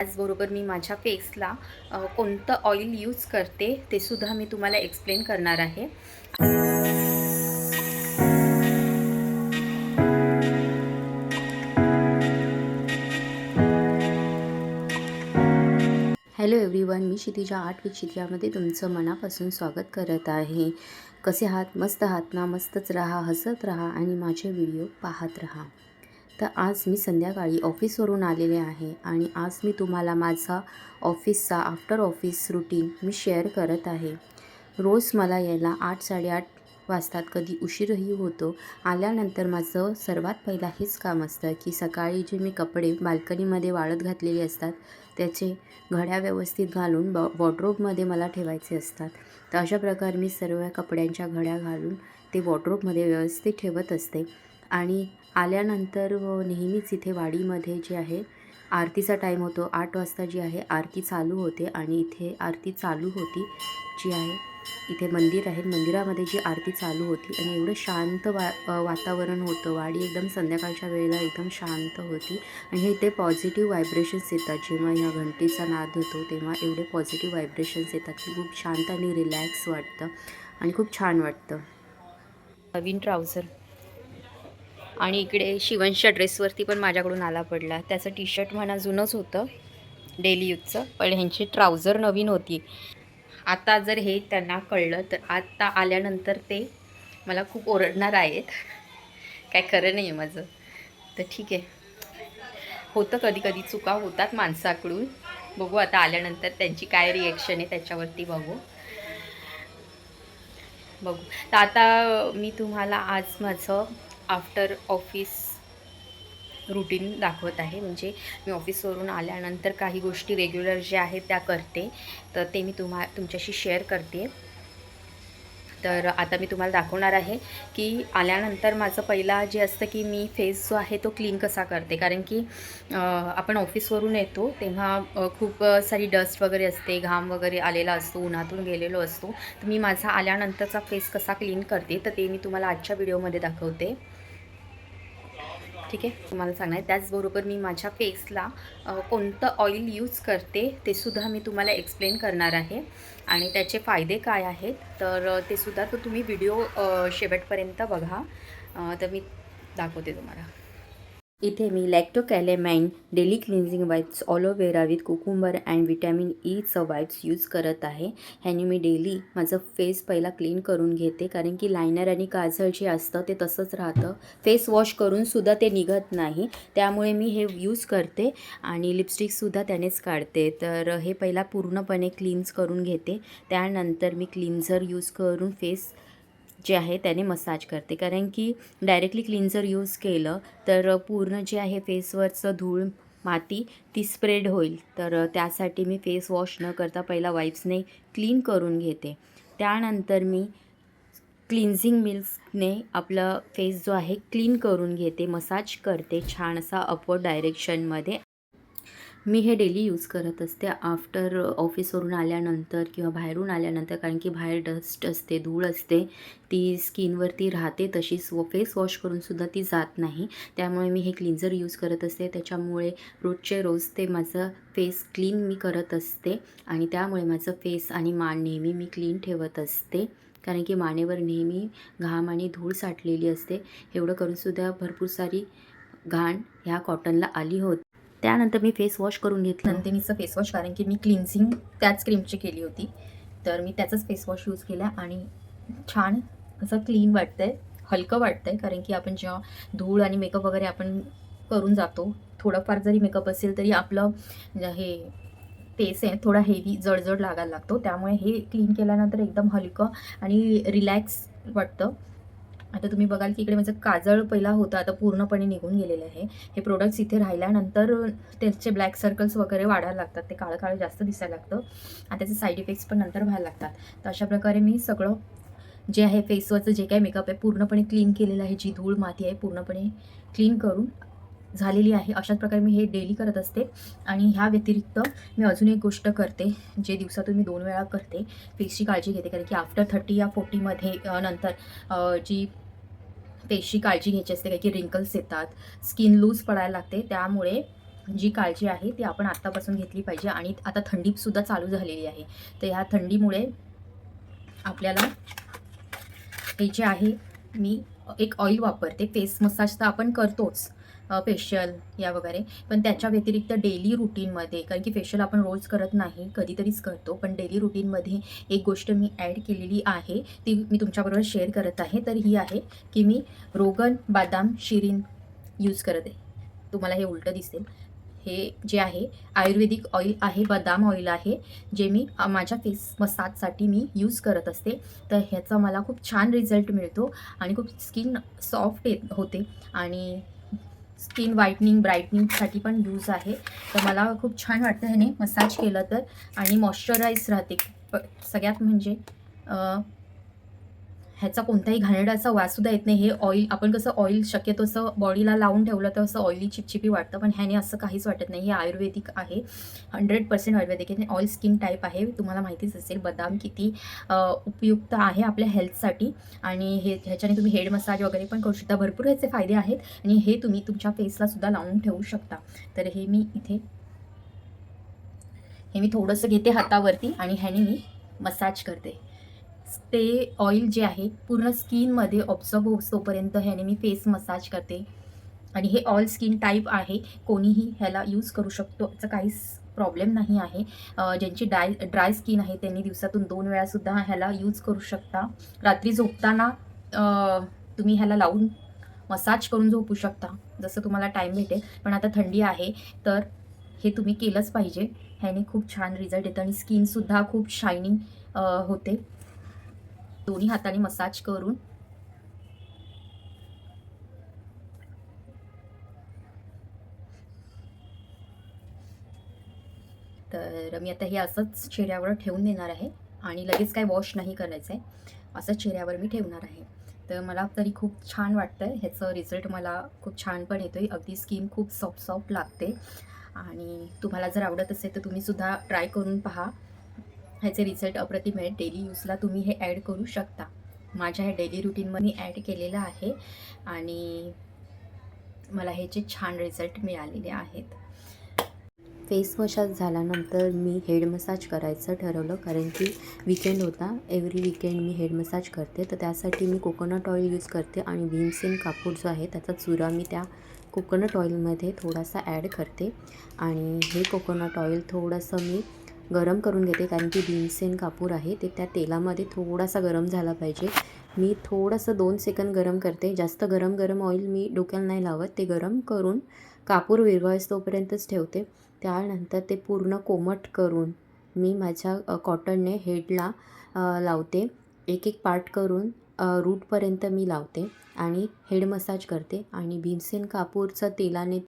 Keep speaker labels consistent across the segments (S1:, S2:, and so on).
S1: त्याचबरोबर मी माझ्या फेसला कोणतं ऑइल यूज करते ते सुद्धा मी तुम्हाला एक्सप्लेन करणार आहे. हॅलो एव्हरीवन मी क्षितिजा आर्ट विथ क्षितिजामध्ये तुमचं मनापासून स्वागत करत आहे. कसे आहात? मस्त आहात ना? मस्तच राहा हसत राहा आणि माझे व्हिडिओ पाहत राहा. तर आज मी संध्याकाळी ऑफिसवरून आलेले आहे आणि आज मी तुम्हाला माझा ऑफिसचा आफ्टर ऑफिस रुटीन मी शेअर करत आहे. रोज मला यायला आठ साडेआठ वाजतात कधी उशीरही होतो. आल्यानंतर माझं सर्वात पहिला हेच काम असतं की सकाळी जे मी कपडे बाल्कनीमध्ये वाळत घातलेले असतात त्याचे घड्या व्यवस्थित घालून बॉ वॉर्ड्रोबमध्ये मला ठेवायचे असतात. तर अशा प्रकारे मी सर्व कपड्यांच्या घड्या घालून ते वॉर्ड्रोबमध्ये व्यवस्थित ठेवत असते. आणि आल्यानंतर नेहमीच इथे वाडीमध्ये जे आहे आरतीचा टाईम होतो. आठ वाजता जी आहे आरती चालू होते आणि इथे आरती चालू होती जी आहे इथे मंदिर आहे. मंदिरामध्ये जी आरती चालू होती आणि एवढं शांत वा वातावरण होतं. वाडी एकदम संध्याकाळच्या वेळेला एकदम शांत होती आणि हे इथे पॉझिटिव्ह व्हायब्रेशन्स येतात. जेव्हा ह्या घंटीचा नाद होतो तेव्हा एवढे पॉझिटिव्ह व्हायब्रेशन्स येतात की खूप शांत आणि रिलॅक्स वाटतं आणि खूप छान वाटतं. नवीन ट्राउझर आणि इकडे शिवंशच्या ड्रेसवरती पण माझ्याकडून आला पडला. त्याचं टी शर्ट म्हणा जुनंच होतं डेली यूजचं पण ह्यांची ट्राउझर नवीन होती. आता जर हे त्यांना कळलं तर आता आल्यानंतर ते मला खूप ओरडणार आहेत. काय खरं नाही आहे माझं. तर ठीक आहे. होतं कधी कधी चुका होतात माणसाकडून. बघू आता आल्यानंतर त्यांची काय रिॲक्शन आहे त्याच्यावरती बघू. बघू. तर आता मी तुम्हाला आज माझं आफ्टर ऑफिस रुटीन दाखवत आहे. म्हणजे मी ऑफिसवरून आल्यानंतर काही गोष्टी रेग्युलर ज्या आहेत त्या करते. तर ते मी तुम्हा तुमच्याशी शेअर करते. तर आता मी तुम्हाला दाखवणार आहे की आल्यानंतर माझं पहिला जे असतं की मी फेस जो आहे तो क्लीन कसा करते. कारण की आपण ऑफिसवरून येतो तेव्हा खूप सारी डस्ट वगैरे असते घाम वगैरे आलेला असतो उन्हातून गेलेलो असतो. तर मी माझा आल्यानंतरचा फेस कसा क्लीन करते तर ते मी तुम्हाला आजच्या व्हिडिओमध्ये दाखवते. ठीक आहे? तुम्हाला सांगणार आहे. त्याचबरोबर मी माझ्या फेसला कोणतं ऑइल यूज करते ते सुद्धा मी तुम्हाला एक्सप्लेन करणार आहे. आणि त्याचे फायदे काय आहेत तर ते सुद्धा तर तुम्ही व्हिडिओ शेवटपर्यंत बघा. तर मी दाखवते तुम्हाला. इथे मी Lacto Calamine daily cleansing wipes aloe vera with cucumber and vitamin ईचं wipes use करत आहे. ह्याने मी डेली माझं फेस पहिला क्लीन करून घेते. कारण की लायनर आणि काजळ जे असतं ते तसंच राहतं. फेस वॉश करूनसुद्धा ते निघत नाही. त्यामुळे मी हे यूज करते आणि लिपस्टिकसुद्धा त्यानेच काढते. तर हे पहिला पूर्णपणे क्लीन्स करून घेते. त्यानंतर मी क्लिन्झर यूज करून फेस जे आहे त्याने मसाज करते. कारण की डायरेक्टली क्लिन्झर यूज केलं तर पूर्ण जे आहे फेसवरचं धूळ माती ती स्प्रेड होईल. तर त्यासाठी मी फेस वॉश न करता पहिला वाईप्सने क्लीन करून घेते. त्यानंतर मी क्लिन्झिंग मिल्कने आपलं फेस जो आहे क्लीन करून घेते मसाज करते छान असा अपवर्ड डायरेक्शनमध्ये मी हे डेली यूज करत असते. आफ्टर ऑफिसवरून आल्यानंतर किंवा बाहेरून आल्यानंतर कारण की बाहेर डस्ट असते धूळ असते ती स्किनवरती राहते तशीच व फेस वॉश करूनसुद्धा ती जात नाही. त्यामुळे मी हे क्लिन्झर यूज करत असते. त्याच्यामुळे रोजचे रोज ते माझं फेस क्लीन मी करत असते. आणि त्यामुळे माझं फेस आणि मान नेहमी मी क्लीन ठेवत असते. कारण की मानेवर नेहमी घाम आणि धूळ साठलेली असते. एवढं करूनसुद्धा भरपूर सारी घाण ह्या कॉटनला आली होती. त्यानंतर मी फेस वॉश करून घेतलं. नंतर मीचं फेस वॉश कारण की मी क्लिन्झिंग त्याच क्रीमची केली होती. तर मी त्याचाच फेस वॉश यूज केला आणि छान असं क्लीन वाटतं आहे हलकं वाटतं आहे कारण की आपण जेव्हा धूळ आणि मेकअप वगैरे आपण करून जातो थोडंफार जरी मेकअप असेल तरी आपलं हे फेस आहे थोडा हेवी जडजड लागायला लागतो. त्यामुळे हे क्लीन केल्यानंतर एकदम हलकं आणि रिलॅक्स वाटतं. आता तुम्ही बघाल की इकडे माझं काजळ पहिला होता आता पूर्णपणे निघून गेलेलं आहे. हे प्रोडक्ट्स इथे राहिल्यानंतर त्याचे ब्लॅक सर्कल्स वगैरे वाढायला लागतात ते काळं काळं जास्त दिसायला लागतं. आणि त्याचे साईड इफेक्ट्स पण नंतर व्हायला लागतात. तर अशा प्रकारे मी सगळं जे आहे फेसवरचं जे काही मेकअप आहे पूर्णपणे क्लीन केलेलं आहे. जी धूळ माती आहे पूर्णपणे क्लीन करून झालेली आहे. अशाच प्रकारे मी हे डेली करत असते. आणि ह्या व्यतिरिक्त मी अजून एक गोष्ट करते जे दिवसातून मी दोन वेळा करते फेसची काळजी घेते. कारण की आफ्टर थर्टी या फोर्टीमध्ये नंतर जी फेसची काळजी घ्यायची असते काही की रिंकल्स येतात स्किन लूज पडायला लागते. त्यामुळे जी काळजी आहे ती आपण आत्तापासून घेतली पाहिजे. आणि आता थंडीसुद्धा चालू झालेली आहे. तर ह्या थंडीमुळे आपल्याला हे जे आहे मी एक ऑइल वापरते. फेस मसाज तर आपण करतोच. फेशियल या वगैरे. पण त्याच्या व्यतिरिक्त डेली रुटीनमध्ये कारण की फेशियल आपण रोज करत नाही कधीतरीच करतो पण डेली रुटीनमध्ये एक गोष्ट मी ॲड केलेली आहे ती मी तुमच्याबरोबर शेअर करत आहे. तर ही आहे की मी रोगन बादाम शिरीन यूज करत आहे. तुम्हाला हे उलटं दिसेल. हे जे आहे आयुर्वेदिक ऑइल आहे बदाम ऑइल आहे जे मी माझ्या फेस मसाजसाठी मी यूज करत असते. तर ह्याचा मला खूप छान रिझल्ट मिळतो आणि खूप स्किन सॉफ्ट येत होते. आणि स्किन व्हाईटनिंग ब्राईटनिंगसाठी पण यूज आहे. तर मला खूप छान वाटतं ह्याने मसाज केलं तर. आणि मॉइश्चराईज राहते. प- सगळ्यात म्हणजे ह्याचा कोणताही घाणेरडाचा वासुद्धा येत नाही. हे ऑइल आपण कसं ऑइल शक्यतो असं बॉडीला लावून ठेवलं तर असं ऑइली चिपचिपी वाटतं पण ह्याने असं काहीच वाटत नाही. हे आयुर्वेदिक आहे. हंड्रेड पर्सेंट आयुर्वेदिक आहे. ऑइल स्किन टाईप आहे. तुम्हाला माहितीच असेल बदाम किती उपयुक्त आहे आपल्या हेल्थसाठी आणि हे ह्याच्याने तुम्ही हेड मसाज वगैरे पण करू शकता. भरपूर ह्याचे फायदे आहेत. आणि हे तुम्ही तुमच्या फेसला सुद्धा लावून ठेवू शकता. तर हे मी इथे हे मी थोडंसं घेते हातावरती आणि ह्याने मी मसाज करते. ते ऑइल जे आहे पूर्ण स्किनमध्ये ऑब्झर्व होतोपर्यंत ह्याने मी फेस मसाज करते. आणि हे ऑल स्किन टाईप आहे कोणीही ह्याला यूज करू शकतो. याचा काहीच प्रॉब्लेम नाही आहे. ज्यांची डाय ड्राय स्किन आहे त्यांनी दिवसातून दोन वेळासुद्धा ह्याला यूज करू शकता. रात्री झोपताना तुम्ही ह्याला लावून मसाज करून झोपू शकता. जसं तुम्हाला टाईम भेटेल. पण आता थंडी आहे तर हे तुम्ही केलंच पाहिजे. ह्याने खूप छान रिझल्ट येतं. आणि स्किनसुद्धा खूप शायनिंग होते. दोन्ही हाताने मसाज करून. तर मी आता हे असंच चेहऱ्यावर ठेवून देणार आहे आणि लगेच काय वॉश नाही करायचं आहे असंच चेहऱ्यावर मी ठेवणार आहे. तर मला तरी खूप छान वाटतं आहे ह्याचं रिझल्ट मला खूप छान पण येतो आहे अगदी स्किन खूप सॉफ्ट सॉफ्ट लागते. आणि तुम्हाला जर आवडत असेल तर तुम्हीसुद्धा ट्राय करून पहा. ह्याचे रिझल्ट अप्रतिम आहे डेली यूजला तुम्ही हे ॲड करू शकता. माझ्या ह्या डेली रुटीनमध्ये ॲड केलेलं आहे आणि मला ह्याचे छान रिझल्ट मिळालेले आहेत. फेस वॉशात झाल्यानंतर मी हेड मसाज करायचं ठरवलं. कारण की विकेंड होता. एव्हरी विकेंड मी हेड मसाज करते. तर त्यासाठी मी कोकोनट ऑइल यूज करते आणि भीमसेन कापूर जो आहे त्याचा चुरा मी त्या कोकोनट ऑइलमध्ये थोडासा ॲड करते. आणि हे कोकोनट ऑइल थोडंसं मी गरम करून घेते कारण की भीमसेन कापूर आहे ते त्या तेलामध्ये थोडासा गरम झाला पाहिजे. मी थोडंसं दोन सेकंद गरम करते. जास्त गरम गरम ऑइल मी डोक्याला नाही लावत. ते गरम करून कापूर विरघळस तोपर्यंतच ठेवते. त्यानंतर ते पूर्ण कोमट करून मी माझ्या कॉटनने हेडला लावते. एक एक पार्ट करून रूटपर्यंत मी लावते आणि हेड मसाज करते. आणि भीमसेन कापूरचं तेलाने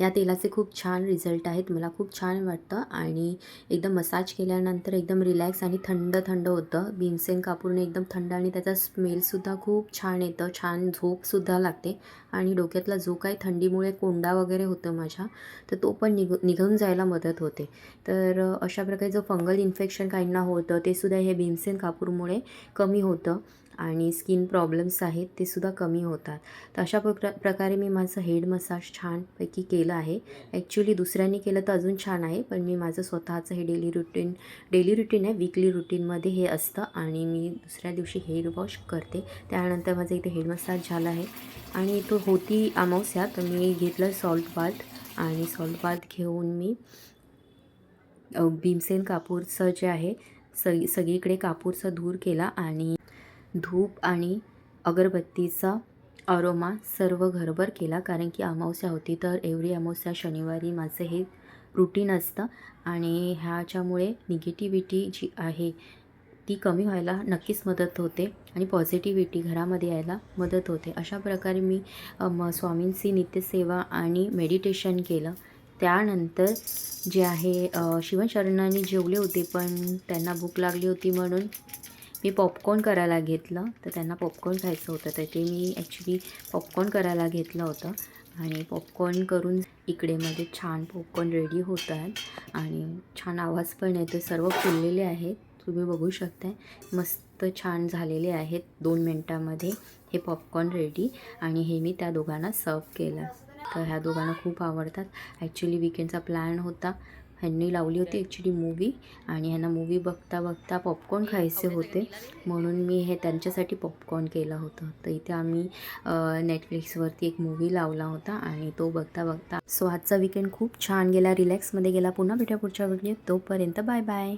S1: या तेलाचे खूप छान रिझल्ट आहेत. मला खूप छान वाटतं. आणि एकदम मसाज केल्यानंतर एकदम रिलॅक्स आणि थंड थंड होतं. भीमसेन कापूरने एकदम थंड आणि त्याचा स्मेलसुद्धा खूप छान येतं. छान झोपसुद्धा लागते. आणि डोक्यातला जो काही थंडीमुळे कोंडा वगैरे होतं माझ्या तर तो पण निघ निघून जायला मदत होते. तर अशा प्रकारे जो फंगल इन्फेक्शन काहींना होतं ते सुद्धा हे भीमसेन कापूरमुळे कमी होतं. आणि स्किन प्रॉब्लेम्स आहेत ते सुद्धा कमी होतात. तर अशा प्र प्रकारे मी माझं हेड मसाज छानपैकी केलं आहे. ॲक्च्युली दुसऱ्यांनी केलं तर अजून छान आहे पण मी माझं स्वतःचं हे डेली रुटीन डेली रुटीन आहे वीकली रुटीनमध्ये हे असतं आणि मी दुसऱ्या दिवशी हेड वॉश करते. त्यानंतर माझं इथे हेड मसाज झाला आहे. आणि तो होती अमावस्या तर मी घेतलं सॉल्ट बाथ आणि सॉल्ट बाथ घेऊन मी भीमसेन कापूरचं जे आहे सग सगळीकडे कापूरचा धूर केला आणि धूप आणि अगरबत्तीचा अरोमा सर्व घरभर केला. कारण की अमावस्या होती तर एवढी अमावस्या शनिवारी माझं हे रुटीन असतं. आणि ह्याच्यामुळे निगेटिव्हिटी जी आहे ती कमी व्हायला नक्कीच मदत होते. आणि पॉझिटिव्हिटी घरामध्ये यायला मदत होते. अशा प्रकारे मी म स्वामींची नित्यसेवा आणि मेडिटेशन केलं. त्यानंतर जे आहे अ, शिवशरणाने जेवले होते पण त्यांना भूक लागली होती म्हणून मी पॉपकॉर्न करायला घेतलं तर त्यांना पॉपकॉर्न खायचं होतं. तर ते मी ॲक्च्युली पॉपकॉर्न करायला घेतलं होतं. आणि पॉपकॉर्न करून इकडे मध्ये छान पॉपकॉर्न रेडी होत आहेत. आणि छान आवाज पण येतो सर्व फुललेले आहेत. तुम्ही बघू शकताय. मस्त छान झालेले आहेत दोन मिनटामध्ये हे पॉपकॉर्न रेडी आणि हे मी त्या दोघांना सर्व केलं. तर ह्या दोघांना खूप आवडतात. ॲक्च्युली विकेंडचा प्लॅन होता. ह्यांनी लावली होती ॲक्च्युली मूवी आणि ह्यांना मूवी बघता बघता पॉपकॉर्न खायचे होते. म्हणून मी हे त्यांच्यासाठी पॉपकॉर्न केलं होतं. तर इथे आम्ही नेटफ्लिक्सवरती एक मूवी लावला होता आणि तो बघता बघता सो आजचा विकेंड खूप छान गेला. रिलॅक्समध्ये गेला. पुन्हा भेटा पुढच्या व्हिडिओ तोपर्यंत बाय बाय